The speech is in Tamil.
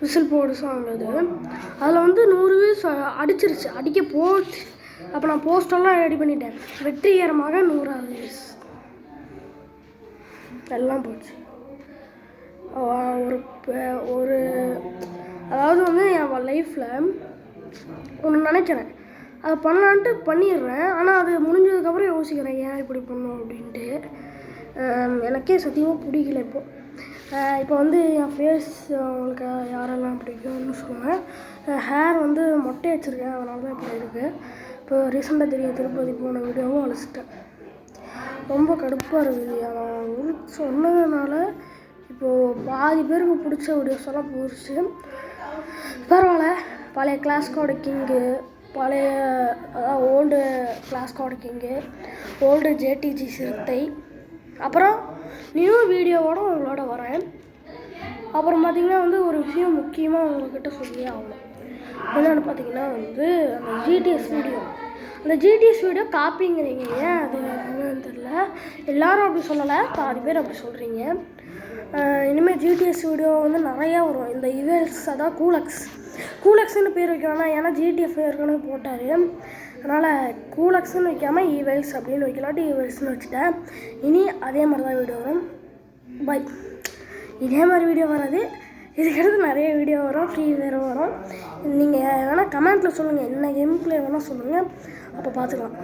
விசில் போடு சாங் அது. அதில் வந்து நூறு வியூஸ் அடிச்சிருச்சு. அடிக்க போச்சு. அப்போ நான் போஸ்டெல்லாம் ரெடி பண்ணிட்டேன். வெற்றிகரமாக நூறாவது வியூஸ் எல்லாம் போச்சு. ஒரு ஒரு அதாவது வந்து என் லைஃப்பில் ஒன்று நினைக்கிறேன். அதை பண்ணலான்ட்டு பண்ணிடுறேன். ஆனால் அது முடிஞ்சதுக்கப்புறம் யோசிக்கிறேன் ஏன் இப்படி பண்ணோம் அப்படின்ட்டு. எனக்கே சத்தியமாக பிடிக்கல இப்போது இப்போ வந்து என் ஃபேஸ் உங்களுக்கு யாரெல்லாம் பிடிக்கும்னு சொல்லுவேன் ஹேர் வந்து மொட்டை வச்சுருக்கேன் அதனால தான் இப்படி இருக்குது இப்போ ரீசெண்டாக தெரியும் திருப்பதி போன வீடியோவும் அழைச்சிட்டேன். ரொம்ப கடுப்பாக இருக்குது அவன் சொன்னதுனால இப்போது பாதி பேருக்கு பிடிச்ச வீடியோஸ் எல்லாம் போயிடுச்சு. பரவாயில்ல. பழைய கிளாஸ் கோட கிங்கு பழைய அதாவது old class code king old JDG சிறுத்தை அப்புறம் நியூ வீடியோவோட உங்களோட வரேன். அப்புறம் பார்த்தீங்கன்னா வந்து ஒரு விஷயம் முக்கியமாக உங்கள்கிட்ட சொல்லியே ஆகணும். என்னென்னு பார்த்தீங்கன்னா வந்து அந்த ஜிடிஎஸ் வீடியோ அந்த ஜிடிஎஸ் வீடியோ காப்பிங்கிறீங்க ஏன் அது என்னன்னு தெரில எல்லாரும் அப்படி சொல்லலை. பாதி பேர் அப்படி சொல்கிறீங்க இனிமேல் ஜிடிஎஸ் வீடியோ வந்து நிறையா வரும். இந்த இவெல்ஸ் அதான் கூலக்ஸ் கூலக்ஸ்னு பேர் வைக்கணும்னா ஏன்னா ஜிடிஎஃப் ஏற்கனவே போட்டார். அதனால் கூலக்ஸ்னு வைக்காமல் ஈவெல்ஸ் அப்படின்னு வைக்கலாட்டி ஈவெல்ஸ்னு வச்சுட்டேன். இனி அதே மாதிரி தான் வீடியோ வரும். பை இதே மாதிரி வீடியோ வராது. இதுக்கடுத்து நிறைய வீடியோ வரும். ஃப்ரீ வேறு வரும். நீங்கள் வேணால் கமெண்ட்டில் சொல்லுங்கள் என்ன கேம் பிளே வேணால் சொல்லுங்கள் அப்போ பார்த்துக்கலாம்.